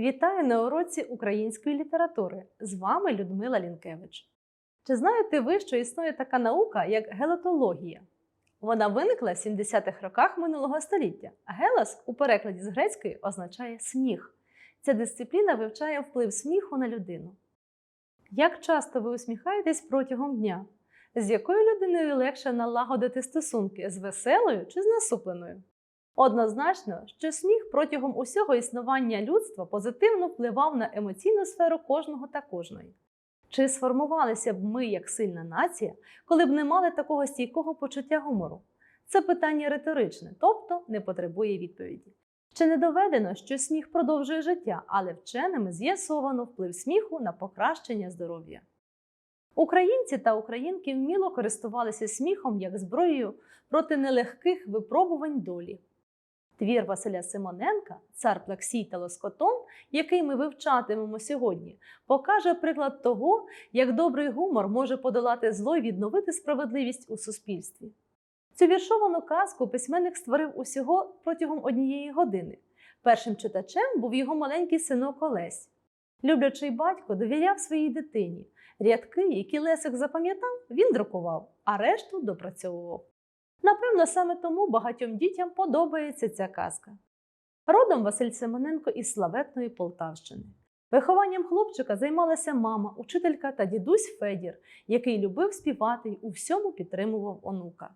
Вітаю на уроці української літератури. З вами Людмила Лінкевич. Чи знаєте ви, що існує така наука, як гелатологія? Вона виникла в 70-х роках минулого століття. Гелас у перекладі з грецької означає сміх. Ця дисципліна вивчає вплив сміху на людину. Як часто ви усміхаєтесь протягом дня? З якою людиною легше налагодити стосунки з веселою чи з насупленою? Однозначно, що сміх протягом усього існування людства позитивно впливав на емоційну сферу кожного та кожної. Чи сформувалися б ми як сильна нація, коли б не мали такого стійкого почуття гумору? Це питання риторичне, тобто не потребує відповіді. Ще не доведено, що сміх продовжує життя, але вченими з'ясовано вплив сміху на покращення здоров'я. Українці та українки вміло користувалися сміхом як зброєю проти нелегких випробувань долі. Твір Василя Симоненка, цар Плаксій та Лоскотон, який ми вивчатимемо сьогодні, покаже приклад того, як добрий гумор може подолати зло й відновити справедливість у суспільстві. Цю віршовану казку письменник створив усього протягом однієї години. Першим читачем був його маленький синок Олесь. Люблячий батько довіряв своїй дитині. Рядки, які Лесик запам'ятав, він друкував, а решту допрацьовував. Напевно, саме тому багатьом дітям подобається ця казка. Родом Василь Семененко із славетної Полтавщини. Вихованням хлопчика займалася мама, учителька та дідусь Федір, який любив співати й у всьому підтримував онука.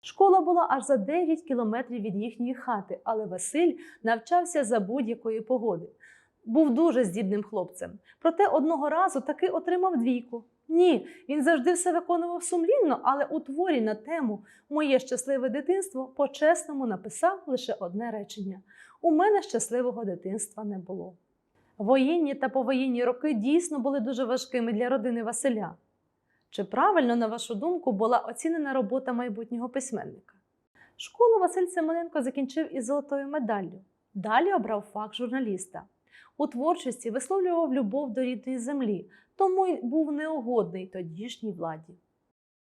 Школа була аж за 9 кілометрів від їхньої хати, але Василь навчався за будь-якої погоди. Був дуже здібним хлопцем, проте одного разу таки отримав двійку. Ні, він завжди все виконував сумлінно, але у творі на тему Моє щасливе дитинство по-чесному написав лише одне речення: У мене щасливого дитинства не було. Воєнні та повоєнні роки дійсно були дуже важкими для родини Василя. Чи правильно, на вашу думку, була оцінена робота майбутнього письменника? Школу Василь Семененко закінчив із золотою медаллю. Далі обрав фах журналіста. У творчості висловлював любов до рідної землі, тому й був неугодний тодішній владі.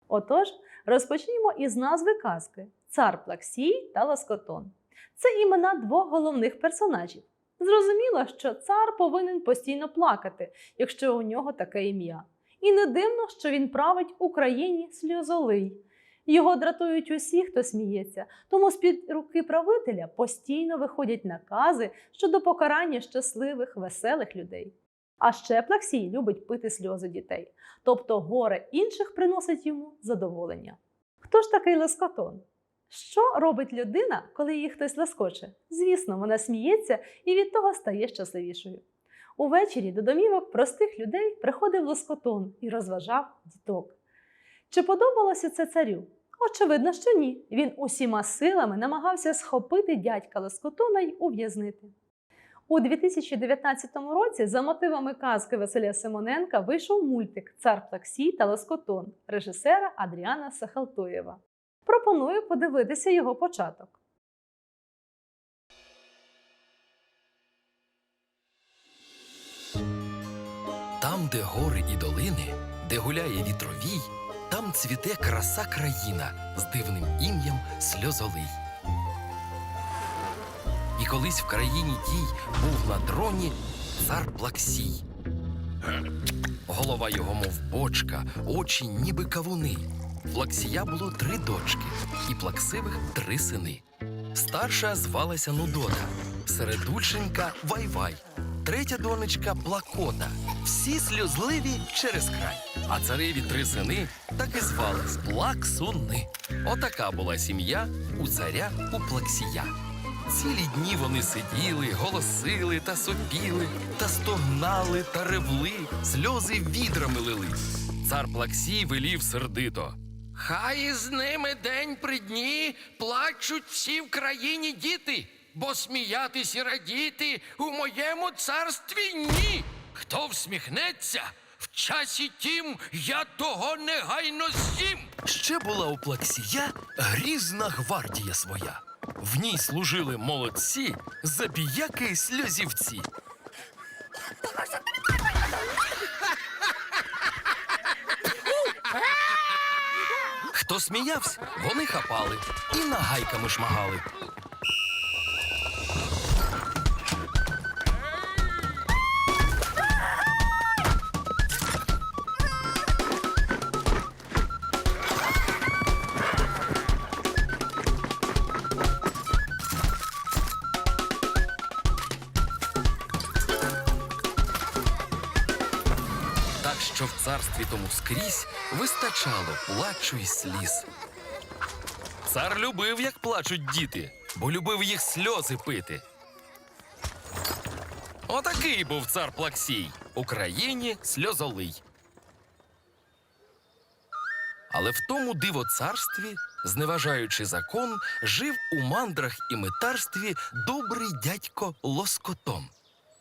Отож, розпочнімо із назви казки Цар Плаксій та Ласкотон. Це імена двох головних персонажів. Зрозуміло, що цар повинен постійно плакати, якщо у нього таке ім'я. І не дивно, що він править Україні сльозолий. Його дратують усі, хто сміється, тому з-під руки правителя постійно виходять накази щодо покарання щасливих, веселих людей. А ще Плаксій любить пити сльози дітей, тобто горе інших приносить йому задоволення. Хто ж такий лескотон? Що робить людина, коли її хтось лескоче? Звісно, вона сміється і від того стає щасливішою. Увечері до домівок простих людей приходив лоскотон і розважав діток. Чи подобалося це царю? Очевидно, що ні. Він усіма силами намагався схопити дядька Лоскотона й ув'язнити. У 2019 році за мотивами казки Василя Симоненка вийшов мультик Цар Плаксій та Лоскотон режисера Адріана Сахалтуєва. Пропоную подивитися його початок. Там, де гори і долини, де гуляє вітровій, там цвіте краса країна з дивним ім'ям сльозолий. І колись в країні тій був на троні цар Плаксій. Голова його, мов бочка, очі ніби кавуни. Плаксія було три дочки, і плаксивих три сини. Старша звалася Нудота, середульшенька Вайвай, третя донечка Плакота. Всі сльозливі через край. А цареві три сини так і звались Плаксуни. Отака була сім'я у царя у Плаксія. Цілі дні вони сиділи, голосили та сопіли, та стогнали та ревли, сльози відрами лили. Цар Плаксій велів сердито. Хай із ними день при дні плачуть всі в країні діти, бо сміятись і радіти у моєму царстві ні. Хто всміхнеться, в часі тім я того негайно з'їм. Ще була у Плаксія грізна гвардія своя. В ній служили молодці, забіяки й сльозівці. Хто сміявся, вони хапали і нагайками шмагали. Царстві тому скрізь вистачало плачу й сліз. Цар любив, як плачуть діти, бо любив їх сльози пити. Отакий був цар Плаксій, Україні сльозолий. Але в тому диво царстві, зневажаючи закон, жив у мандрах і митарстві добрий дядько Лоскотон.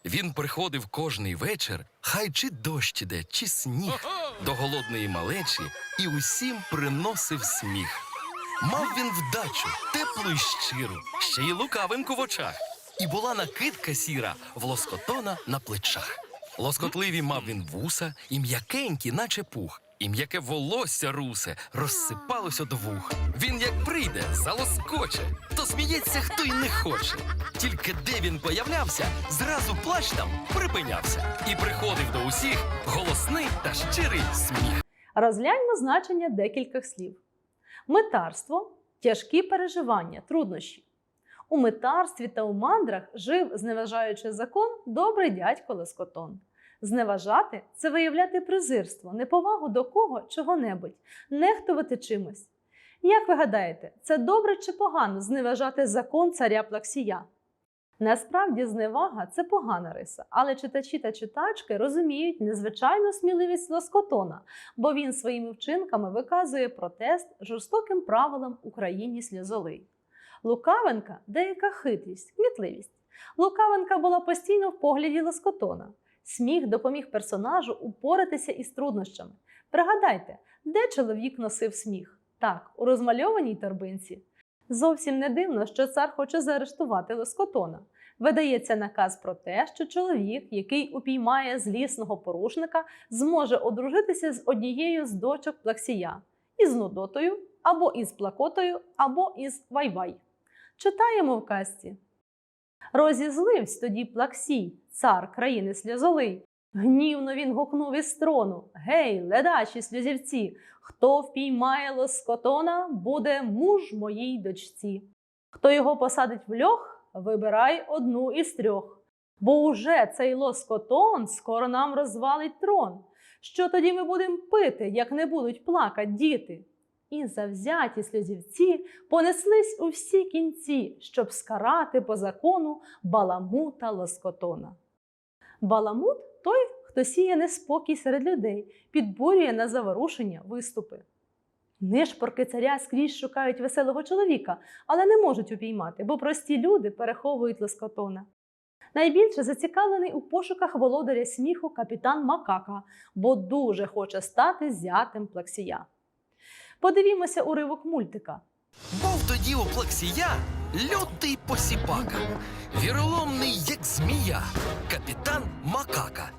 Він приходив кожний вечір, хай чи дощ іде, чи сніг, до голодної малечі і усім приносив сміх. Мав він вдачу, теплу й щиру, ще й лукавинку в очах. І була накидка сіра в лоскотона на плечах. Лоскотливі мав він вуса, і м'якенькі, наче пух, і м'яке волосся русе розсипалося до вух. Він як прийде, залоскоче, то сміється, хто й не хоче. Тільки де він появлявся, зразу плач там припинявся і приходив до усіх голосний та щирий сміх. Розгляньмо значення декількох слів. Митарство тяжкі переживання, труднощі. У митарстві та у мандрах жив, зневажаючи закон, добрий дядько Лескотон. Зневажати це виявляти презирство, неповагу до кого чого-небудь, нехтувати чимось. Як ви гадаєте, це добре чи погано зневажати закон царя Плаксія? Насправді, зневага це погана риса, але читачі та читачки розуміють незвичайну сміливість Лоскотона, бо він своїми вчинками виказує протест жорстоким правилам Україні сльозолий. Лукавенка деяка хитрість, кмітливість. Лукавенка була постійно в погляді Лоскотона. Сміх допоміг персонажу упоратися із труднощами. Пригадайте, де чоловік носив сміх? Так, у розмальованій торбинці. Зовсім не дивно, що цар хоче заарештувати Лоскотона. Видається наказ про те, що чоловік, який упіймає злісного порушника, зможе одружитися з однією з дочок Плаксія із Нудотою, або із Плакотою, або із Вайвай. Читаємо в казці. Розізливсь тоді Плаксій, цар країни сльозолий. Гнівно він гукнув із трону: Гей, ледачі сльозівці! Хто впіймає лоскотона, буде муж моїй дочці. Хто його посадить в льох, вибирай одну із трьох. Бо уже цей лоскотон скоро нам розвалить трон. Що тоді ми будемо пити, як не будуть плакать діти? І завзяті сльозівці понеслись у всі кінці, щоб скарати по закону баламута лоскотона. Баламут той, хто сіє неспокій серед людей, підбурює на заворушення виступи. Нишпорки царя скрізь шукають веселого чоловіка, але не можуть упіймати, бо прості люди переховують лоскотона. Найбільше зацікавлений у пошуках володаря сміху капітан Макака, бо дуже хоче стати зятем плаксія. Подивімося уривок мультика. Був тоді у Плаксія лютий посіпака, віроломний, як змія, капітан Макака.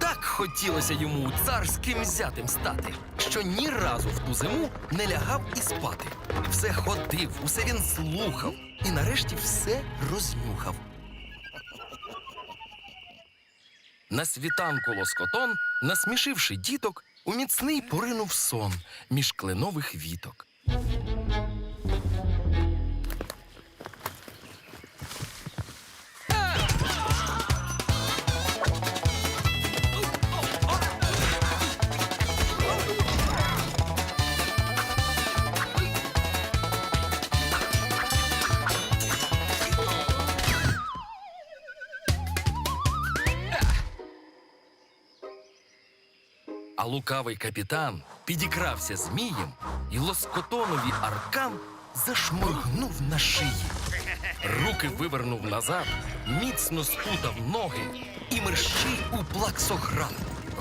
Так хотілося йому царським зятем стати, що ні разу в ту зиму не лягав і спати. Все ходив, усе він слухав і нарешті все рознюхав. На світанку лоскотон, насмішивши діток, у міцний поринув сон між кленових віток. А лукавий капітан підікрався змієм, і лоскотонові аркан зашморгнув на шиї. Руки вивернув назад, міцно спутав ноги і мерщій у плаксоград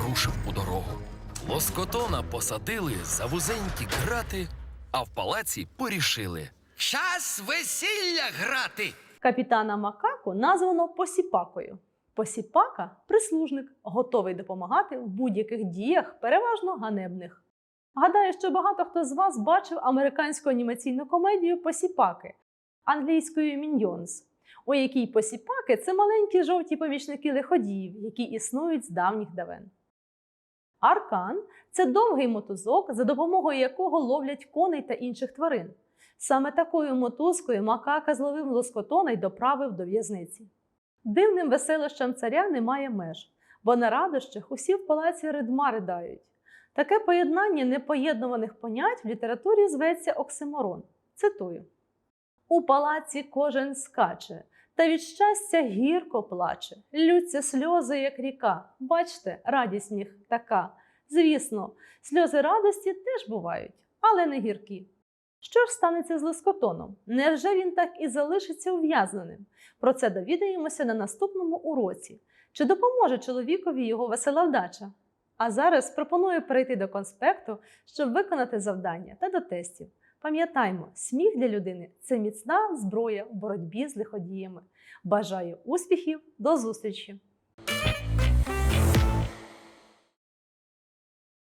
рушив у дорогу. Лоскотона посадили за вузенькі грати, а в палаці порішили. Час весілля грати! Капітана Макаку названо Посіпакою. Посіпака прислужник, готовий допомагати в будь-яких діях, переважно ганебних. Гадаю, що багато хто з вас бачив американську анімаційну комедію Посіпаки англійською Міньйонс, у якій посіпаки це маленькі жовті помічники лиходіїв, які існують з давніх давен. Аркан це довгий мотузок, за допомогою якого ловлять коней та інших тварин. Саме такою мотузкою макака зловив лоскотона й доправив до в'язниці. Дивним веселощам царя немає меж. бо на радощах усі в палаці ридма riдають. Таке поєднання непоєднуваних понять в літературі зветься оксиморон. Цитую: У палаці кожен скаче, та від щастя гірко плаче, лються сльози, як ріка. Бачте, радість них така. Звісно, сльози радості теж бувають, але не гіркі. Що ж станеться з лискотоном? Невже він так і залишиться ув'язненим? Про це довідаємося на наступному уроці. Чи допоможе чоловікові його весела вдача? А зараз пропоную перейти до конспекту, щоб виконати завдання та до тестів. Пам'ятаймо, сміх для людини це міцна зброя у боротьбі з лиходіями. Бажаю успіхів, до зустрічі!